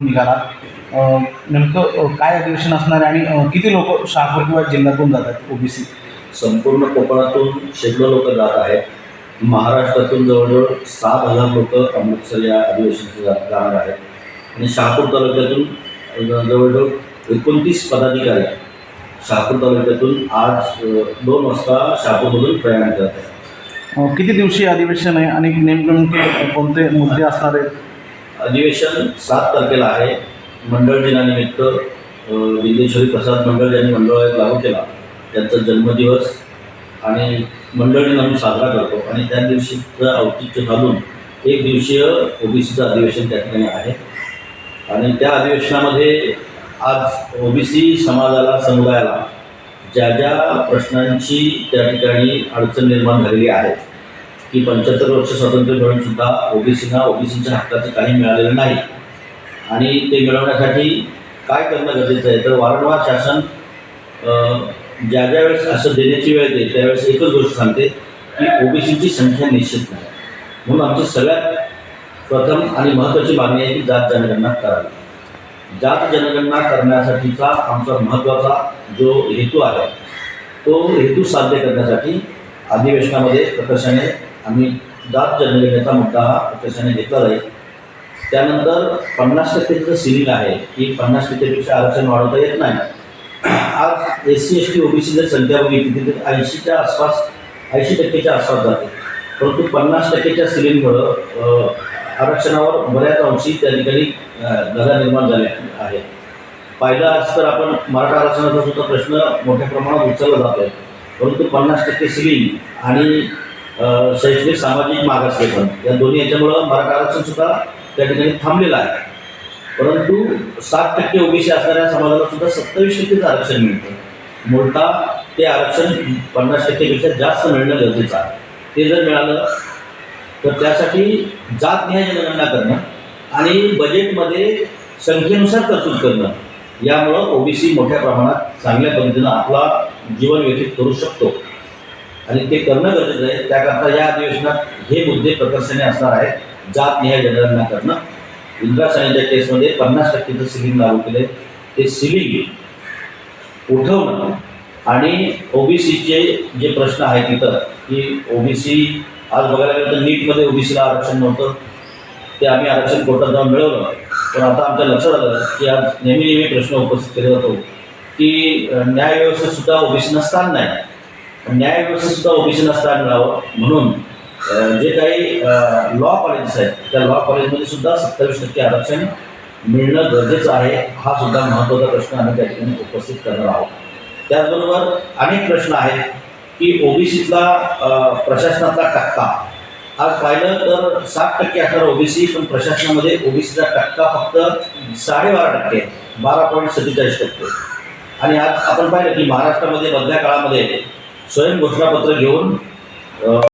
निघाला. नेमकं काय अधिवेशन असणार आहे आणि किती लोक शहापूर किंवा जिल्ह्यातून जातात? ओबीसी. संपूर्ण कोकणातून शेकडो लोक जात आहेत. महाराष्ट्रातून जवळजवळ सात हजार लोक अमृतसर या अधिवेशनाला जा- जाणार आहेत. आणि शहापूर तालुक्यातून जवळजवळ एकोणतीस पदाधिकारी शहापूर तालुक्यातून आज दोन वाजता शहापूरमधून प्रयाण करत आहेत. किती दिवसीय अधिवेशन आहे आणि नेमकं नेमके कोणते मुद्दे असणार आहेत? अधिवेशन सात तारखेला आहे. मंडळ दिनानिमित्त विद्येश्वरी प्रसाद मंडळ यांनी मंडळ लागू केला. त्यांचा जन्मदिवस आणि मंडळ दिन आम्ही साजरा करतो. आणि त्या दिवशीचं औचित्य घालून एक दिवसीय ओबीसीचं अधिवेशन त्या ठिकाणी आहे. आणि त्या अधिवेशनामध्ये आज ओबीसी समाजाला समुदायाला ज्या ज्या प्रश्नांची त्या ठिकाणी अडचण निर्माण झालेली आहे की पंच्याहत्तर वर्ष स्वातंत्र्य मिळून सुद्धा ओबीसीना ओबीसीच्या हक्काचं काही मिळालेलं नाही. आणि ते मिळवण्यासाठी काय करणं गरजेचं आहे? तर वारंवार शासन ज्या ज्या वेळेस असं देण्याची वेळ येते त्यावेळेस एकच गोष्ट सांगते की ओबीसीची संख्या निश्चित नाही. म्हणून आमची सगळ्यात प्रथम आणि महत्त्वाची मागणी आहे की जात जनगणना करावी. जात जनगणना करण्यासाठीचा आमचा महत्त्वाचा जो हेतू आहे तो हेतू साध्य करण्यासाठी अधिवेशनामध्ये प्रकर्षाने आम्ही दाब जनरेटरचा मुद्दा हा प्रकर्षाने घेतला जाईल त्यानंतर पन्नास टक्केचं सिलिंग आहे की पन्नास टक्केपेक्षा आरक्षण वाढवता येत नाही. आज S C S T OBC जर संख्या बघितली तर ऐंशीच्या आसपास ऐंशी टक्केच्या आसपास जाते. परंतु पन्नास टक्केच्या सिलिंगमुळं आरक्षणावर बऱ्याच अंशी त्या ठिकाणी गदा निर्माण झाल्या आहे पाहिलं आज तर आपण मराठा आरक्षणाचा सुद्धा प्रश्न मोठ्या प्रमाणात उचलला जातो आहे परंतु पन्नास टक्के सिलिंग आणि शैक्षणिक सामाजिक मागासलेपण या दोन्ही याच्यामुळं मराठा आरक्षण सुद्धा त्या ठिकाणी थांबलेलं आहे. परंतु सात टक्के ओबीसी असणाऱ्या समाजाला सुद्धा सत्तावीस टक्केचं आरक्षण मिळतं. मूळतः ते आरक्षण पन्नास टक्केपेक्षा जास्त मिळणं गरजेचं आहे. ते जर मिळालं तर त्यासाठी जात न्याय जनगणना करणं आणि बजेटमध्ये संख्येनुसार तरतूद करणं यामुळं ओबीसी मोठ्या प्रमाणात चांगल्या पद्धतीनं आपला जीवन व्यतीत करू शकतो. आणि ते करणं गरजेचं आहे. त्याकरता या अधिवेशनात हे मुद्दे प्रकर्षाने असणार आहेत. जात निहाय जनगणना करणं. इंदिरा साईच्या केसमध्ये पन्नास टक्केचं सिलिंग लागू केलं ते सिलिंग उठवणं आणि ओबीसीचे जे प्रश्न आहेत तिथं की ओबीसी आज बघायला गेलं तर नीटमध्ये ओबीसीला आरक्षण नव्हतं. ते आम्ही आरक्षण कोर्टात जाऊन मिळवलं. पण आता आमच्या लक्षात आलं की आज नेहमी नेहमी प्रश्न उपस्थित केला जातो की अ, न्यायव्यवस्थेत सुद्धा ओबीसीना स्थान नाही. न्यायव्यवस्थेत सुद्धा ओबीसीना स्थान मिळावं म्हणून जे काही लॉ कॉलेजेस आहेत त्या लॉ कॉलेजमध्ये सुद्धा सत्तावीस टक्के आरक्षण मिळणं गरजेचं आहे हा सुद्धा महत्त्वाचा प्रश्न आम्ही त्या ठिकाणी उपस्थित करणार आहोत. त्याचबरोबर अनेक प्रश्न आहेत की ओबीसीतला प्रशासनातला टक्का. आज पाहिलं तर सात टक्के असणार ओबीसी पण प्रशासनामध्ये ओबीसीचा टक्का फक्त साडेबारा टक्के बारा पॉईंट सत्तेचाळीस टक्के. आणि आज आपण पाहिलं की महाराष्ट्रामध्ये मधल्या काळामध्ये स्वयं घोषणापत्र घेऊन